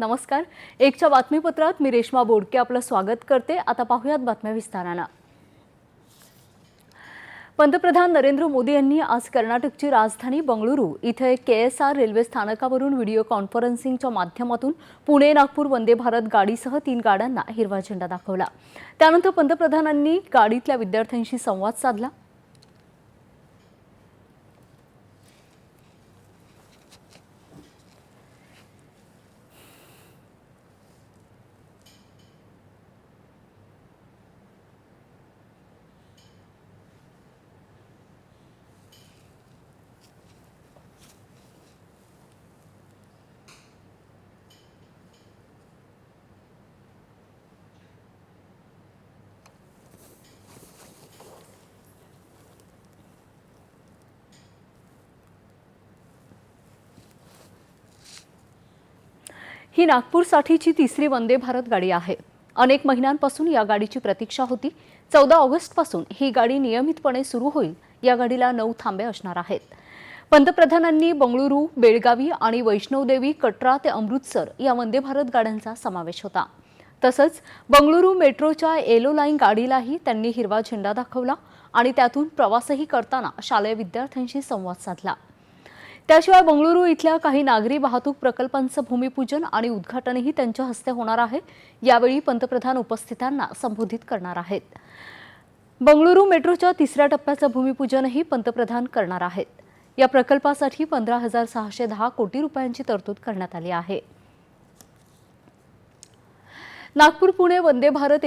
नमस्कार. एकच्या बातमीपत्रात मी रेश्मा बोडके आपलं स्वागत करते. आता पाहूयात बातम्या विस्तारानं. पंतप्रधान नरेंद्र मोदी यांनी आज कर्नाटकची राजधानी बंगळुरू इथे के एस आर रेल्वे स्थानकावरून व्हिडिओ कॉन्फरन्सिंगच्या माध्यमातून पुणे नागपूर वंदे भारत गाडीसह तीन गाड्यांना हिरवा झेंडा दाखवला. त्यानंतर पंतप्रधानांनी गाडीतल्या विद्यार्थ्यांशी संवाद साधला. ही नागपूरसाठीची तिसरी वंदे भारत गाडी आहे. अनेक महिन्यांपासून या गाडीची प्रतीक्षा होती. चौदा ऑगस्टपासून ही गाडी नियमितपणे सुरू होईल या गाडीला नऊ थांबे असणार आहेत. पंतप्रधानांनी बंगळुरू बेळगावी आणि वैष्णवदेवी कटरा ते अमृतसर या वंदे भारत गाड्यांचा समावेश होता. तसंच बंगळुरू मेट्रोच्या एलो लाईन गाडीलाही त्यांनी हिरवा झेंडा दाखवला आणि त्यातून प्रवासही करताना शालेय विद्यार्थ्यांशी संवाद साधला. त्याशिवाय बंगळुरू इथल्या काही नागरी वाहतूक प्रकल्पांचं भूमिपूजन आणि उद्घाटनही त्यांच्या हस्ते होणार आहे. यावेळी पंतप्रधान उपस्थितांना संबोधित करणार आहेत. बंगळुरू मेट्रोच्या तिसऱ्या टप्प्याचं भूमिपूजनही पंतप्रधान करणार आहेत. या प्रकल्पासाठी पंधरा हजार सहाशे दहा कोटी रुपयांची तरतूद करण्यात आली आहे. नागपूर पुणे वंदे भारत